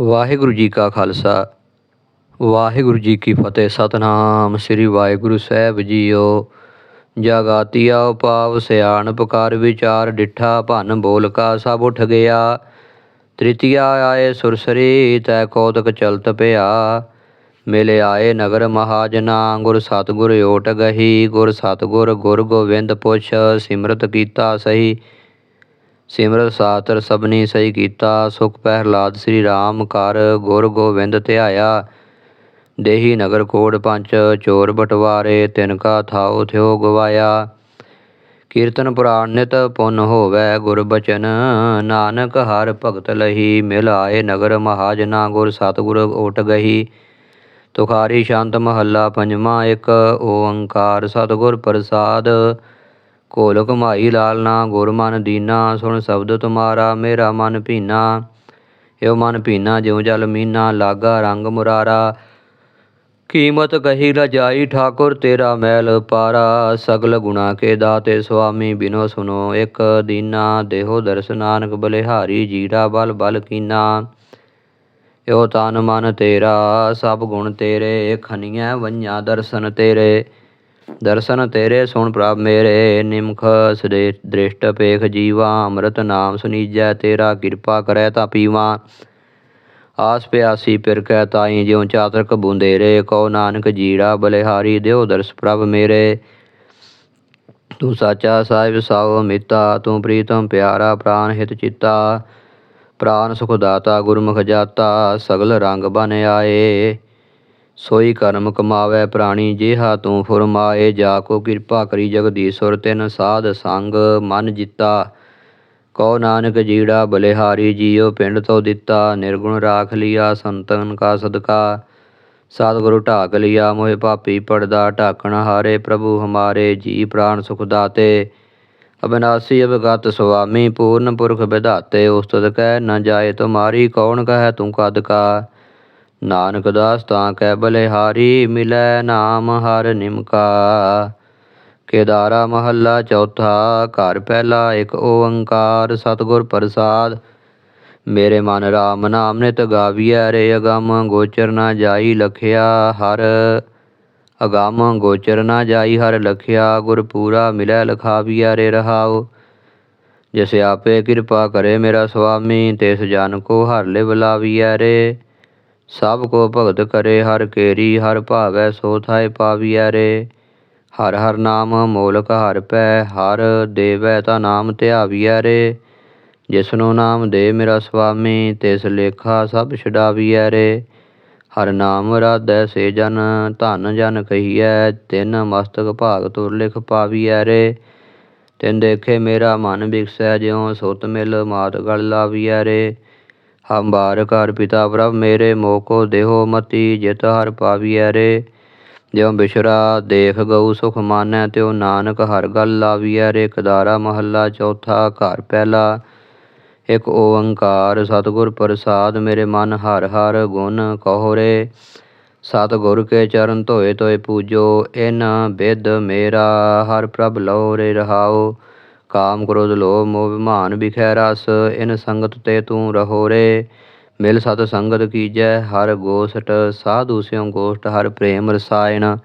ਵਾਹਿਗੁਰੂ ਜੀ ਕਾ ਖਾਲਸਾ। ਵਾਹਿਗੁਰੂ ਜੀ ਕੀ ਫਤਿਹ। ਸਤਨਾਮ ਸ੍ਰੀ ਵਾਹਿਗੁਰੂ ਸਾਹਿਬ ਜੀਓ। ਜਗਾਤੀਆ ਉਪਾਵ ਸਿਆਣਪ ਕਰ ਵਿਚਾਰ ਡਿਠਾ ਭੰਨ ਬੋਲ ਕਾ ਸਭ ਉਠ ਗਿਆ। ਤ੍ਰਿਤੀਆ ਆਏ ਸੁਰਸਰੀ ਤੈ ਕੌਤਕ ਚਲਤ ਪਿਆ। ਮਿਲੇ ਆਏ ਨਗਰ ਮਹਾਜਨਾ ਗੁਰ ਸਤਗੁਰ ਓਟ ਗਹੀ। ਗੁਰ ਸਤਗੁਰ ਗੁਰ ਗੋਬਿੰਦ ਪੁੱਛ ਸਿਮਰਤ ਕੀਤਾ ਸਹੀ। ਸਿਮਰਤ ਸਾਤਰ, ਸਭਨੀ ਸਹੀ ਕੀਤਾ। ਸੁਖ ਪਹਿਲਾਦ ਸ੍ਰੀ ਰਾਮ ਕਰ ਗੁਰ ਗੋਬਿੰਦ ਧਿਆਇਆ। ਦੇਹੀ ਨਗਰ ਕੋਟ ਪੰਚ ਚੋਰ ਬਟਵਾਰੇ, ਤਿਨ ਕਾ ਥਾਉ ਥਿਓ ਗਵਾਇਆ। ਕੀਰਤਨ ਪੁਰਾਣ ਨਿਤ ਪੁੰਨ ਹੋਵੈ ਗੁਰ ਬਚਨ। ਨਾਨਕ ਹਰ ਭਗਤ ਲਹੀ, ਮਿਲ ਆਏ ਨਗਰ ਮਹਾਜਨਾ ਗੁਰ ਸਤਗੁਰ ਓਟ ਗਹੀ। ਤੁਖਾਰੀ ਸ਼ਾਂਤ ਮਹੱਲਾ ਪੰਜਵਾਂ, ਇੱਕ ਓੰਕਾਰ ਸਤਗੁਰ ਪ੍ਰਸਾਦ। ਘੋਲ ਕਮਾਈ ਲਾਲਨਾ ਗੁਰ ਮਨ ਦੀਨਾ, ਸੁਣ ਸ਼ਬਦ ਤੁਮਾਰਾ, ਮੇਰਾ ਮਨ ਭੀਨਾ। ਏਉ ਮਨ ਭੀਨਾ, ਜਿਉ ਜਲ ਮੀਨਾ, ਲਾਗਾ ਰੰਗ ਮੁਰਾਰਾ। ਕੀਮਤ ਕਹੀ ਰਜਾਈ ਠਾਕੁਰ, ਤੇਰਾ ਮੈਲ ਪਾਰਾ। ਸਗਲ ਗੁਣਾ ਕੇ ਦਾਤੇ ਸੁਆਮੀ, ਬਿਨੋ ਸੁਨੋ ਇਕ ਦੀਨਾ। ਦੇਹੋ ਦਰਸ ਨਾਨਕ, ਬਲਿਹਾਰੀ, ਜੀਰਾ ਬਲ ਬਲ ਕੀਨਾ। ਏਉ ਤਨ ਮਨ ਤੇਰਾ, ਸਭ ਗੁਣ ਤੇਰੇ ਖਨੀਐ ਵੰਨਿਆ ਦਰਸ਼ਨ ਤੇਰੇ। ਦਰਸ਼ਨ ਤੇਰੇ ਸੁਣ ਪ੍ਰਭ ਮੇਰੇ, ਨਿਮਖ ਸਦੇ ਦ੍ਰਿਸ਼ਟ ਪੇਖ ਜੀਵਾ, ਅੰਮ੍ਰਿਤ ਨਾਮ ਸੁਨੀਜੈ, ਤੇਰਾ ਕਿਰਪਾ ਕਰੈ ਤਾ ਪੀਵਾ। ਆਸ ਪਿਆਸੀ ਪਿਰ ਕੈ ਤਾਈ ਜਿਉ ਚਾਤਰਕ ਬੁੰਦੇਰੇ, ਕਉ ਨਾਨਕ ਜੀੜਾ ਬਲਿਹਾਰੀ ਦਿਓ ਦਰਸ ਪ੍ਰਭ ਮੇਰੇ। ਤੂੰ ਸਾਚਾ ਸਾਹਿਬ ਸਾਉ ਮਿਤਾ, ਤੂੰ ਪ੍ਰੀਤਮ ਪਿਆਰਾ ਪ੍ਰਾਨ ਹਿਤ ਚਿਤਾ, ਪ੍ਰਾਨ ਸੁਖ ਦਾਤਾ ਗੁਰਮੁਖ ਜਾਤਾ, ਸਗਲ ਰੰਗ ਬਨ ਆਏ। ਸੋਈ ਕਰਮ ਕਮਾਵੇ ਪ੍ਰਾਣੀ ਜਿਹਾ ਤੂੰ ਫੁਰਮਾਏ, ਜਾ ਕੋ ਕਿਰਪਾ ਕਰੀ ਜਗਦੀਸ਼ਵਰ ਤਿਨ ਸਾਧ ਸੰਗ, ਮਨ ਜਿੱਤਾ। ਕਉ ਨਾਨਕ ਜੀੜਾ ਬਲਿਹਾਰੀ ਜੀਉ ਪਿੰਡ ਤੋਂ ਦਿੱਤਾ, ਨਿਰਗੁਣ ਰਾਖ ਲਿਆ ਸੰਤਨ ਕਾ ਸਦਕਾ। ਸਤਿਗੁਰੂ ਢਾਕ ਲਿਆ ਮੋਹਿ ਪਾਪੀ ਪੜਦਾ, ਢਾਕਣ ਹਾਰੇ ਪ੍ਰਭੂ ਹਮਾਰੇ, ਜੀ ਪ੍ਰਾਨ ਸੁਖ ਦਾਤੇ। ਅਬਿਨਾਸੀ ਅਬਗਤ ਸੁਆਮੀ, ਪੂਰਨ ਪੁਰਖ ਵਿਧਾਤੇ, ਉਸਤਤ ਕਹਿ ਨਾ ਜਾਏ ਤੁਮਾਰੀ, ਕੌਣ ਕਹੈ ਤੂੰ ਕਦ ਕਾ? ਨਾਨਕ ਦਾਸ ਤਾਂ ਕਹਿ ਬਲਿਹਾਰੀ, ਮਿਲੈ ਨਾਮ ਹਰ ਨਿਮਕਾ। ਕੇਦਾਰਾ ਮਹੱਲਾ ਚੌਥਾ, ਘਰ ਪਹਿਲਾ ਇੱਕ ਓੰਕਾਰ, ਸਤਿਗੁਰ ਪ੍ਰਸਾਦ। ਮੇਰੇ ਮਨ ਰਾਮ ਨਾਮ ਨਿਤ ਗਾਵੀਐ, ਰੇ ਅਗੰਮ ਗੋਚਰ ਨਾ ਜਾਈ ਲਖਿਆ ਹਰ। ਅਗੰਮ ਗੋਚਰ ਨਾ ਜਾਈ ਹਰ ਲਖਿਆ, ਗੁਰ ਪੂਰਾ ਮਿਲੈ ਲਖਾਵੀਐ, ਰੇ ਰਹਾਉ। ਜਿਸ ਆਪੇ ਕਿਰਪਾ ਕਰੇ ਮੇਰਾ ਸੁਆਮੀ ਤਿਸ ਜਨ ਕੋ ਹਰ ਲਿਵ ਲਾਵੀਐ, ਰੇ। ਸਭ ਕੋ ਭਗਤ ਕਰੇ, ਹਰ ਕੇਰੀ, ਹਰ ਭਾਵੈ ਸੋ ਥਾਇ ਪਾਵੀਐ ਰੇ। ਹਰ ਹਰ ਨਾਮ ਮੋਲਕ ਹਰ ਪੈ, ਹਰ ਦੇਵੈ ਤਾ ਨਾਮ ਧਿਆਵੀਐ ਰੇ। ਜਿਸਨੂੰ ਨਾਮ ਦੇ ਮੇਰਾ ਸੁਆਮੀ ਤਿਸ ਲੇਖਾ ਸਭ ਛਡਾਵੀਐ ਰੇ। ਹਰ ਨਾਮ ਰਾਧੈ ਸੇ ਜਨ, ਧਨ ਜਨ ਕਹੀਐ, ਤਿਨ ਮਸਤਕ ਭਾਗ ਤੁਰ ਲਿਖ ਪਾਵੀਐ ਰੇ। ਤਿਨ ਦੇਖੇ ਮੇਰਾ ਮਨ ਵਿਕਸੈ ਜਿਉ ਸੁਤ ਮਿਲ ਮਾਤ ਗਲ ਲਾਵੀਐ ਰੇ। ਹੰਬਾਰ ਘਰ ਪਿਤਾ ਪ੍ਰਭ ਮੇਰੇ ਮੋਕੋ ਦੇਹੋ ਮਤੀ ਜਿਤ ਹਰ ਪਾਵੀਐ ਰੇ। ਜਿਉ ਬਿਸ਼ਰਾ ਦੇਖ ਗਉ ਸੁਖ ਮਾਨੈ, ਤਿਉ ਨਾਨਕ ਹਰ ਗੱਲ ਲਾਵੀਐ ਰੇ। ਕਦਾਰਾ ਮਹੱਲਾ ਚੌਥਾ ਘਰ ਪਹਿਲਾ, ਇੱਕ ਓੰਕਾਰ ਸਤਿਗੁਰ ਪ੍ਰਸਾਦ ਮੇਰੇ ਮਨ ਹਰ ਹਰ ਗੁਣ ਕਹੋ ਰੇ। ਸਤਿਗੁਰ ਕੇ ਚਰਨ ਧੋਏ ਤੋਏ ਪੂਜੋ ਇਨ ਬਿਦ ਮੇਰਾ ਹਰ ਪ੍ਰਭ ਲਓ ਰੇ ਰਹਾਓ। ਕਾਮ ਕ੍ਰੋਧ ਲੋਭ ਮੋਹ ਵਿਮਾਨ ਵਿਖੈ ਰਸ, ਇਨ ਸੰਗਤ ਤੇ ਤੂੰ ਰਹੋ ਰੇ। ਮਿਲ ਸਤ ਸੰਗਤ ਕੀਜੈ, ਹਰ ਗੋਸਟ ਸਾਧੂ ਸਿਉ ਗੋਸ਼ਟ, ਹਰ ਪ੍ਰੇਮ ਰਸਾਇਣ।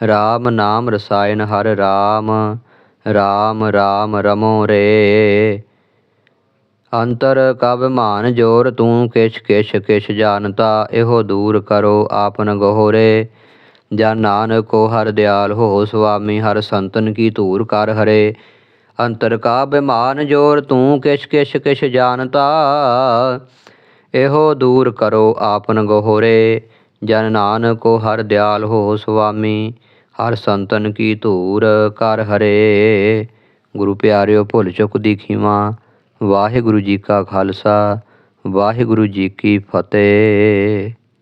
ਰਾਮ ਨਾਮ ਰਸਾਇਣ, ਹਰ ਰਾਮ ਰਾਮ ਰਾਮ ਰਮੋ ਰੇ। ਅੰਤਰ ਕਬ ਮਾਨ ਜੋਰ, ਤੂੰ ਕਿਛ ਕਿਛ ਕਿਛ ਜਾਣਤਾ, ਇਹੋ ਦੂਰ ਕਰੋ ਆਪਨ ਗਹੋਰੇ। ਜਨ ਨਾਨਕ ਕੋ ਹਰ ਦਿਆਲ ਹੋ, ਸੁਆਮੀ ਹਰ ਸੰਤਨ ਕੀ ਧੂਰ ਕਰ ਹਰੇ। ਅੰਤਰ ਕਾ ਬਿਮਾਨ ਜੋਰ ਤੂੰ ਕਿਛ ਕਿਛ ਕਿਛ ਜਾਣਤਾ। ਇਹੋ ਦੂਰ ਕਰੋ ਆਪਨ ਗਹੋਰੇ, ਜਨ ਨਾਨਕੋ ਹਰ ਦਿਆਲ ਹੋ ਸੁਆਮੀ, ਹਰ ਸੰਤਨ ਕੀ ਧੂਰ ਕਰ ਹਰੇ। ਗੁਰੂ ਪਿਆਰਿਓ, ਭੁੱਲ ਚੁੱਕ ਦੀ ਖੀਵਾ ਵਾਹਿਗੁਰੂ ਜੀ ਕਾ ਖਾਲਸਾ, ਵਾਹਿਗੁਰੂ ਜੀ ਕੀ ਫਤਿਹ।